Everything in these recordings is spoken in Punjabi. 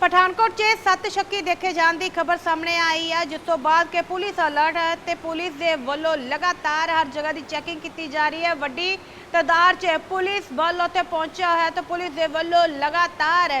ਪਠਾਨਕੋਟ 'ਚ ਸੱਤ ਸ਼ੱਕੀ ਦੇਖੇ ਜਾਣ ਦੀ ਖਬਰ ਸਾਹਮਣੇ ਆਈ ਹੈ, ਜਿਸ ਤੋਂ ਬਾਅਦ ਕਿ ਪੁਲਿਸ ਅਲਰਟ ਹੈ ਤੇ ਪੁਲਿਸ ਦੇ ਵੱਲੋਂ ਲਗਾਤਾਰ ਹਰ ਜਗ੍ਹਾ ਦੀ ਚੈਕਿੰਗ ਕੀਤੀ ਜਾ ਰਹੀ ਹੈ। ਵੱਡੀ ਤਾਦਾਦ 'ਚ ਪੁਲਿਸ ਬਲ ਉੱਤੇ ਪਹੁੰਚਿਆ ਹੈ ਤੇ ਪੁਲਿਸ ਦੇ ਵੱਲੋਂ ਲਗਾਤਾਰ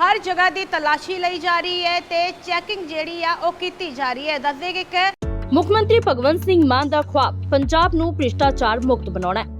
ਹਰ ਜਗ੍ਹਾ ਦੀ ਤਲਾਸ਼ੀ ਲਈ ਜਾ ਰਹੀ ਹੈ ਤੇ ਚੈਕਿੰਗ ਜਿਹੜੀ ਆ ਉਹ ਕੀਤੀ ਜਾ ਰਹੀ ਹੈ। ਦੱਸਦੇ ਕਿ ਮੁੱਖ ਮੰਤਰੀ ਭਗਵੰਤ ਸਿੰਘ ਮਾਨ ਦਾ ਖੁਆਬ ਪੰਜਾਬ ਨੂੰ ਭ੍ਰਿਸ਼ਟਾਚਾਰ ਮੁਕਤ ਬਣਾਉਣਾ ਹੈ।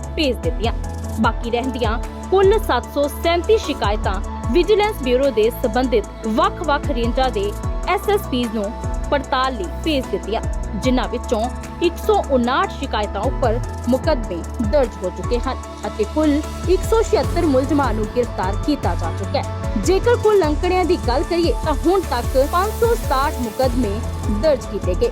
ਭੇਜ ਦਿੱਤੀਆਂ। ਬਾਕੀ ਰਹਿੰਦੀਆਂ ਕੁੱਲ 737 ਸ਼ਿਕਾਇਤਾਂ ਵਿਜੀਲੈਂਸ ਬਿਊਰੋ ਦੇ ਸੰਬੰਧਿਤ ਵੱਖ-ਵੱਖ ਰੇਂਜਾਂ ਦੇ ਐਸਐਸਪੀਜ਼ ਨੂੰ ਪੜਤਾਲ ਲਈ ਭੇਜ ਦਿੱਤੀਆਂ, ਜਿਨ੍ਹਾਂ ਵਿੱਚੋਂ 159 ਸ਼ਿਕਾਇਤਾਂ ਉੱਪਰ ਮੁਕੱਦਮੇ ਦਰਜ ਹੋ ਚੁੱਕੇ ਹਨ ਅਤੇ ਕੁੱਲ 176 ਮੁਲਜ਼ਮਾਂ ਨੂੰ ਗ੍ਰਿਫਤਾਰ ਕੀਤਾ ਜਾ ਚੁੱਕਾ ਹੈ। ਜੇਕਰ ਕੁੱਲ ਅੰਕੜਿਆਂ ਦੀ ਗੱਲ ਕਰੀਏ, ਤਾਂ ਹੁਣ ਤੱਕ 567 ਮੁਕੱਦਮੇ ਦਰਜ ਕੀਤੇ ਗਏ।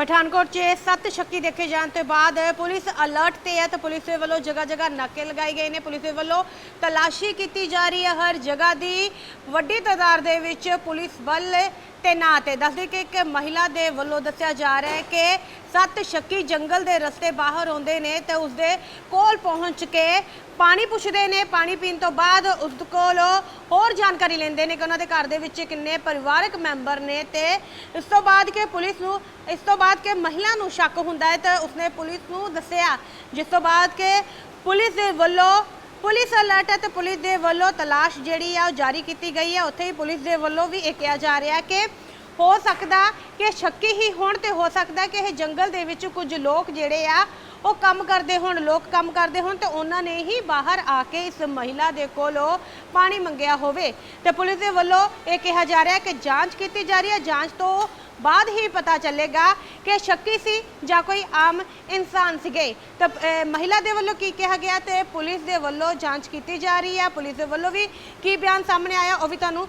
ਪਠਾਨਕੋਟ 'ਚ ਸੱਤ ਸ਼ੱਕੀ ਦੇਖੇ ਜਾਣ ਤੋਂ ਬਾਅਦ ਪੁਲਿਸ ਅਲਰਟ ਤੇ ਹੈ ਤੇ ਪੁਲਿਸ ਦੇ ਵੱਲੋਂ ਜਗ੍ਹਾ ਜਗ੍ਹਾ ਨਾਕੇ ਲਗਾਏ ਗਏ ਨੇ। ਪੁਲਿਸ ਦੇ ਵੱਲੋਂ ਤਲਾਸ਼ੀ ਕੀਤੀ ਜਾ ਰਹੀ ਹੈ। ਹਰ ਜਗ੍ਹਾ ਦੀ ਵੱਡੀ ਤਾਦਾਦ ਦੇ ਵਿੱਚ ਪੁਲਿਸ ਬਲ ਤੈਨਾਤ ਹੈ ਦੱਸਦੇ ਕਿ ਇੱਕ ਮਹਿਲਾ ਦੇ ਵੱਲੋਂ ਦੱਸਿਆ ਜਾ ਰਿਹਾ ਹੈ ਕਿ ਸੱਤ ਸ਼ੱਕੀ ਜੰਗਲ ਦੇ ਰਸਤੇ ਬਾਹਰ ਆਉਂਦੇ ਨੇ ਤੇ ਉਸਦੇ ਕੋਲ ਪਹੁੰਚ ਕੇ ਪਾਣੀ ਪੁੱਛਦੇ ਨੇ। ਪਾਣੀ ਪੀਣ ਤੋਂ ਬਾਅਦ ਉਸ ਕੋਲ ਹੋਰ ਜਾਣਕਾਰੀ ਲੈਂਦੇ ਨੇ ਕਿ ਉਹਨਾਂ ਦੇ ਘਰ ਦੇ ਵਿੱਚ ਕਿੰਨੇ ਪਰਿਵਾਰਕ ਮੈਂਬਰ ਨੇ ਤੇ ਇਸ ਤੋਂ ਬਾਅਦ ਕਿ ਪੁਲਿਸ ਨੂੰ, ਇਸ ਤੋਂ ਬਾਅਦ ਕਿ ਮਹਿਲਾ ਨੂੰ ਸ਼ੱਕ ਹੁੰਦਾ ਹੈ ਤਾਂ ਉਸਨੇ ਪੁਲਿਸ ਨੂੰ ਦੱਸਿਆ, ਜਿਸ ਤੋਂ ਬਾਅਦ ਕਿ ਪੁਲਿਸ ਦੇ ਵੱਲੋਂ, ਪੁਲਿਸ ਅਲਰਟ ਹੈ ਤੇ ਪੁਲਿਸ ਦੇ ਵੱਲੋਂ ਤਲਾਸ਼ ਜਿਹੜੀ ਆ ਉਹ ਜਾਰੀ ਕੀਤੀ ਗਈ ਹੈ। ਉੱਥੇ ਹੀ ਪੁਲਿਸ ਦੇ ਵੱਲੋਂ ਵੀ ਇਹ ਕਿਹਾ ਜਾ ਰਿਹਾ ਕਿ ਹੋ ਸਕਦਾ ਕਿ ਸ਼ੱਕੀ ਹੀ ਹੋਣ ਤੇ ਹੋ ਸਕਦਾ ਕਿ ਇਹ ਜੰਗਲ ਦੇ ਵਿੱਚ ਕੁਝ ਲੋਕ ਜਿਹੜੇ ਆ, ਉਹ ਕੰਮ ਕਰਦੇ ਹੋਣ, ਲੋਕ ਕੰਮ ਕਰਦੇ ਹੋਣ ਤੇ ਉਹਨਾਂ ਨੇ ਹੀ ਬਾਹਰ ਆ ਕੇ ਇਸ ਮਹਿਲਾ ਦੇ ਕੋਲੋਂ ਪਾਣੀ ਮੰਗਿਆ ਹੋਵੇ। ਤੇ ਪੁਲਿਸ ਦੇ ਵੱਲੋਂ ਇਹ ਕਿਹਾ ਜਾ ਰਿਹਾ ਕਿ ਜਾਂਚ ਕੀਤੀ ਜਾ ਰਹੀ ਹੈ। ਜਾਂਚ ਤੋਂ ਬਾਅਦ ਹੀ ਪਤਾ ਚੱਲੇਗਾ ਕਿ ਸ਼ੱਕੀ ਸੀ ਜਾਂ ਕੋਈ ਆਮ ਇਨਸਾਨ ਸੀਗੇ। ਤਾਂ ਮਹਿਲਾ ਦੇ ਵੱਲੋਂ ਕੀ ਕਿਹਾ ਗਿਆ ਤੇ ਪੁਲਿਸ ਦੇ ਵੱਲੋਂ ਜਾਂਚ ਕੀਤੀ ਜਾ ਰਹੀ ਹੈ। ਪੁਲਿਸ ਦੇ ਵੱਲੋਂ ਵੀ ਕੀ ਬਿਆਨ ਸਾਹਮਣੇ ਆਇਆ ਉਹ ਵੀ ਤੁਹਾਨੂੰ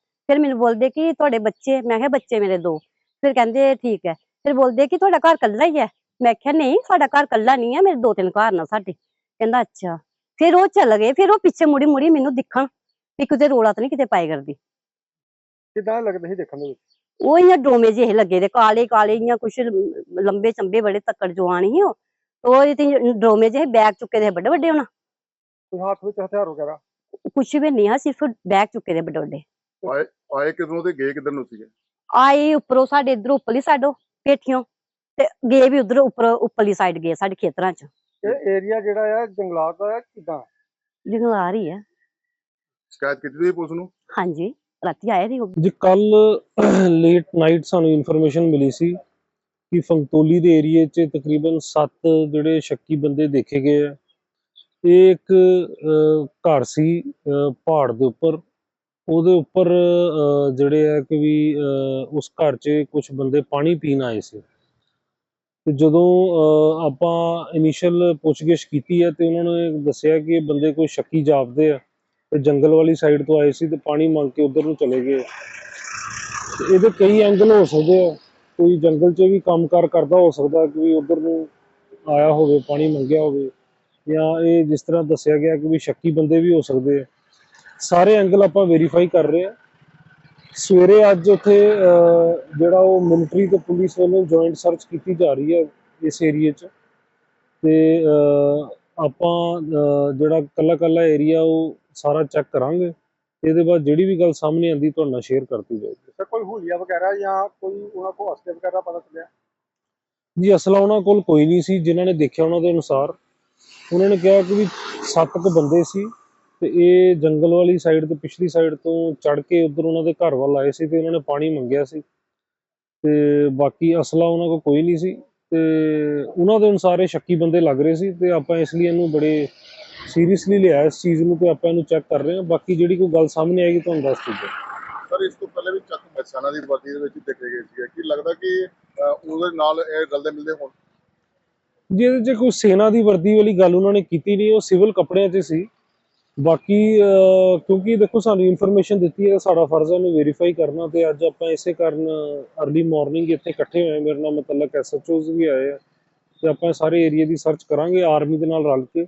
ਫਿਰ ਮੈਨੂੰ ਬੋਲਦੇ ਕਿ ਤੁਹਾਡੇ ਬੱਚੇ ਮੈਂ ਕਿਹਾ ਬੱਚੇ ਮੇਰੇ ਦੋ। ਫਿਰ ਕਹਿੰਦੇ ਠੀਕ ਹੈ। ਫਿਰ ਬੋਲਦੇ ਕਿ ਤੁਹਾਡਾ ਘਰ ਕੱਲਾ ਹੀ ਹੈ? ਮੈਂ ਕਿਹਾ ਨਹੀਂ ਸਾਡਾ ਘਰ ਕੱਲਾ ਨਹੀਂ ਹੈ ਮੇਰੇ ਦੋ ਤਿੰਨ ਘਰ ਨੇ ਸਾਡੇ। ਕਹਿੰਦਾ ਅੱਛਾ। ਫਿਰ ਉਹ ਚੱਲ ਗਏ ਫਿਰ ਉਹ ਪਿੱਛੇ ਮੁੜੀ ਮੁੜੀ ਮੈਨੂੰ ਦਿਖਣ ਵੀ ਕਿਤੇ ਰੋਲਾ ਤਾਂ ਨਹੀਂ ਕਿਤੇ ਪਾਏ ਕਰਦੀ। ਕਿਦਾਂ ਲੱਗਦਾ ਸੀ ਦੇਖਣ ਦੇ ਵਿੱਚ? ਉਹ ਇਆਂ ਡੋਮੇ ਜਿਹੇ ਲੱਗੇ ਦੇ ਕਾਲੇ ਕਾਲੇ ਇਆਂ ਕੁਛ ਲੰਬੇ ਚੰਬੇ ਬੜੇ ਤੱਕੜ ਜਵਾਨ ਸੀ ਉਹ। ਉਹ ਇਹ ਤੇ ਡੋਮੇ ਜਿਹੇ ਬੈਗ ਚੁੱਕੇ ਦੇ ਵੱਡੇ ਵੱਡੇ ਹੋਣਾ। ਕੋਈ ਹੱਥ ਵਿੱਚ ਹਥਿਆਰ ਵਗੈਰਾ? ਕੁਛ ਵੀ ਨਹੀਂ ਆ ਸਿਰਫ ਬੈਗ ਚੁੱਕੇ ਦੇ ਵੱਡੇ ਵੱਡੇ ਆਏ ਕਿਧਰੋਂ ਤੇ ਗਏ ਕਿਧਰ ਨੂੰ ਸੀਗੇ? ਆਏ ਉੱਪਰੋਂ ਸਾਡੇ ਇਧਰ ਉੱਪਰਲੀ ਸਾਡੋ ਪੇਠੀਆਂ ਤੇ ਗਏ ਵੀ ਉਧਰ ਉੱਪਰ ਉੱਪਰਲੀ ਸਾਈਡ ਗਏ ਸਾਡੇ ਖੇਤਰਾਂ ਚ। ਇਹ ਏਰੀਆ ਜਿਹੜਾ ਆ ਜੰਗਲਾਤ ਦਾ ਕਿਦਾਂ? ਆ ਰਹੀ ਹੈ ਸ਼ਿਕਾਇਤ ਕੀਤੀ ਤੁਸੀਂ ਪੁਲਿਸ ਨੂੰ? ਹਾਂਜੀ ਰਾਤੀ ਆਏ ਦੀ ਜੀ ਕੱਲ ਲੇਟ ਨਾਈਟ ਸਾਨੂੰ ਇਨਫੋਰਮੇਸ਼ਨ ਮਿਲੀ ਸੀ ਕਿ ਫੰਗਤੋਲੀ ਦੇ ਏਰੀਏ 'ਚ ਤਕਰੀਬਨ 7 ਜਿਹੜੇ ਸ਼ੱਕੀ ਬੰਦੇ ਦੇਖੇ ਗਏ ਆ। ਇਹ ਇੱਕ ਘਰ ਸੀ ਪਹਾੜ ਦੇ ਉੱਪਰ। ਉਹਦੇ ਉੱਪਰ ਅਹ, ਜਿਹੜੇ ਹੈ ਕਿ ਵੀ ਅਹ, ਉਸ ਘਰ 'ਚ ਕੁਝ ਬੰਦੇ ਪਾਣੀ ਪੀਣ ਆਏ ਸੀ। ਤੇ ਜਦੋਂ ਅਹ, ਆਪਾਂ ਇਨੀਸ਼ੀਅਲ ਪੁੱਛਗਿੱਛ ਕੀਤੀ ਹੈ ਤੇ ਉਹਨਾਂ ਨੇ ਦੱਸਿਆ ਕਿ ਇਹ ਬੰਦੇ ਕੋਈ ਸ਼ੱਕੀ ਜਾਪਦੇ ਆ ਤੇ ਜੰਗਲ ਵਾਲੀ ਸਾਈਡ ਤੋਂ ਆਏ ਸੀ ਤੇ ਪਾਣੀ ਮੰਗ ਕੇ ਉਧਰ ਨੂੰ ਚਲੇ ਗਏ। ਤੇ ਇਹਦੇ ਕਈ ਐਂਗਲ ਹੋ ਸਕਦੇ ਆ। ਕੋਈ ਜੰਗਲ 'ਚ ਵੀ ਕੰਮਕਾਰ ਕਰਦਾ ਹੋ ਸਕਦਾ ਕਿ ਉਧਰ ਨੂੰ ਆਇਆ ਹੋਵੇ ਪਾਣੀ ਮੰਗਿਆ ਹੋਵੇ। ਜਾਂ ਇਹ ਜਿਸ ਤਰ੍ਹਾਂ ਦੱਸਿਆ ਗਿਆ ਕਿ ਵੀ ਸ਼ੱਕੀ ਬੰਦੇ ਵੀ ਹੋ ਸਕਦੇ ਆ। ਸਾਰੇ ਐਂਗਲ ਆਪਾਂ ਵੈਰੀਫਾਈ ਕਰ ਰਹੇ ਆ ਸਵੇਰੇ ਅੱਜ ਉੱਥੇ ਜਿਹੜਾ ਉਹ ਮਿਲਟਰੀ ਤੇ ਪੁਲਿਸ ਵੱਲੋਂ ਜੁਆਇੰਟ ਸਰਚ ਕੀਤੀ ਜਾ ਰਹੀ ਹੈ ਇਸ ਏਰੀਏ 'ਚ। ਤੇ ਆਪਾਂ ਜਿਹੜਾ ਕੱਲਾ ਕੱਲਾ ਏਰੀਆ ਉਹ ਸਾਰਾ ਚੈੱਕ ਕਰਾਂਗੇ। ਇਹਦੇ ਬਾਅਦ ਜਿਹੜੀ ਵੀ ਗੱਲ ਸਾਹਮਣੇ ਆਂਦੀ ਤੁਹਾਡੇ ਨਾਲ ਸ਼ੇਅਰ ਕਰਤੀ ਜਾਏਗੀ। ਸਰ ਕੋਈ ਹੁਲੀਆ ਵਗੈਰਾ ਜਾਂ ਕੋਈ ਉਹਨਾਂ ਕੋਲ ਹਸਤੇ ਵਗੈਰਾ ਪਤਾ ਚੱਲਿਆ? ਜੀ ਅਸਲਾ ਉਹਨਾਂ ਕੋਲ ਕੋਈ ਨਹੀਂ ਸੀ। ਜਿਨ੍ਹਾਂ ਨੇ ਦੇਖਿਆ ਉਹਨਾਂ ਦੇ ਅਨੁਸਾਰ ਉਹਨਾਂ ਨੇ ਕਿਹਾ ਕਿ ਵੀ ਸੱਤ ਕੁ ਬੰਦੇ ਸੀ। ਤੇ ਇਹ ਜੰਗਲ ਵਾਲੀ ਸਾਈਡ ਤੇ ਪਿਛਲੀ ਸਾਈਡ ਤੋਂ ਚੜ ਕੇ ਉਧਰ ਉਹਨਾਂ ਦੇ ਘਰ ਵੱਲ ਆਏ ਸੀ ਤੇ ਉਹਨਾਂ ਨੇ ਪਾਣੀ ਮੰਗਿਆ ਸੀ। ਤੇ ਬਾਕੀ ਅਸਲਾ ਉਹਨਾਂ ਕੋਲ ਕੋਈ ਨਹੀਂ ਸੀ ਤੇ ਉਹਨਾਂ ਦੇ ਅਨੁਸਾਰ ਇਹ ਸ਼ੱਕੀ ਬੰਦੇ ਲੱਗ ਰਹੇ ਸੀ ਤੇ ਆਪਾਂ ਇਸ ਲਈ ਇਹਨੂੰ ਬੜੇ ਸੀਰੀਅਸਲੀ ਲਿਆ ਇਸ ਚੀਜ਼ ਨੂੰ ਤੇ ਆਪਾਂ ਇਹਨੂੰ ਚੈੱਕ ਕਰ ਰਹੇ ਹਾਂ। ਬਾਕੀ ਜਿਹੜੀ ਕੋਈ ਗੱਲ ਸਾਹਮਣੇ ਆਏਗੀ ਤੁਹਾਨੂੰ ਦੱਸ ਦਿੱਤੇ ਸਰ ਇਸ ਤੋਂ ਪਹਿਲੇ ਵੀ ਚੱਕ ਮਹਿਸਾਨਾ ਦੀ ਵਰਦੀ ਦੇ ਵਿੱਚ ਦੇਖੇ ਗਏ ਸੀਗੇ। ਕੀ ਲੱਗਦਾ ਕਿ ਉਹਦੇ ਨਾਲ ਇਹ ਰਲਦੇ ਮਿਲਦੇ ਹੋਣ? ਜਿਹਦੇ 'ਚ ਕੋਈ ਸੈਨਾ ਦੀ ਵਰਦੀ ਵਾਲੀ ਗੱਲ ਉਹਨਾਂ ਨੇ ਕੀਤੀ ਨਹੀਂ ਉਹ ਸਿਵਲ ਕੱਪੜਿਆਂ 'ਚ ਸੀ। ਬਾਕੀ ਅਹ, ਕਿਉਂਕਿ ਦੇਖੋ ਸਾਨੂੰ ਇਨਫੋਰਮੇਸ਼ਨ ਦਿੱਤੀ ਹੈ ਸਾਡਾ ਫਰਜ਼ ਹੈ ਉਹਨੂੰ ਵੈਰੀਫਾਈ ਕਰਨਾ ਤੇ ਅੱਜ ਆਪਾਂ ਇਸੇ ਕਾਰਨ ਅਰਲੀ ਮਾਰਨਿੰਗ ਇੱਥੇ ਇਕੱਠੇ ਹੋਏ ਮੇਰੇ ਨਾਲ ਮਤਲਬ ਐਸਐਚਓਜ਼ ਵੀ ਆਏ ਆ ਤੇ ਆਪਾਂ ਸਾਰੇ ਏਰੀਆ ਦੀ ਸਰਚ ਕਰਾਂਗੇ ਆਰਮੀ ਦੇ ਨਾਲ ਰਲ ਕੇ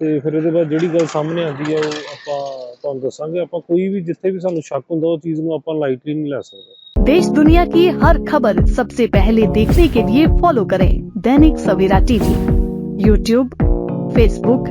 ਤੇ ਫਿਰ ਇਹਦੇ ਬਾਅਦ ਜਿਹੜੀ ਗੱਲ ਸਾਹਮਣੇ ਆਉਂਦੀ ਹੈ ਉਹ ਆਪਾਂ ਤੁਹਾਨੂੰ ਦੱਸਾਂਗੇ ਆਪਾਂ ਕੋਈ ਵੀ ਜਿੱਥੇ ਵੀ ਸਾਨੂੰ ਸ਼ੱਕ ਹੁੰਦਾ ਉਹ ਚੀਜ਼ ਨੂੰ ਆਪਾਂ ਲਾਈਟਲੀ ਨਹੀਂ ਲੈ ਸਕਦੇ देश दुनिया की हर खबर सबसे पहले देखने के लिए फॉलो करें Dainik Savera TV YouTube Facebook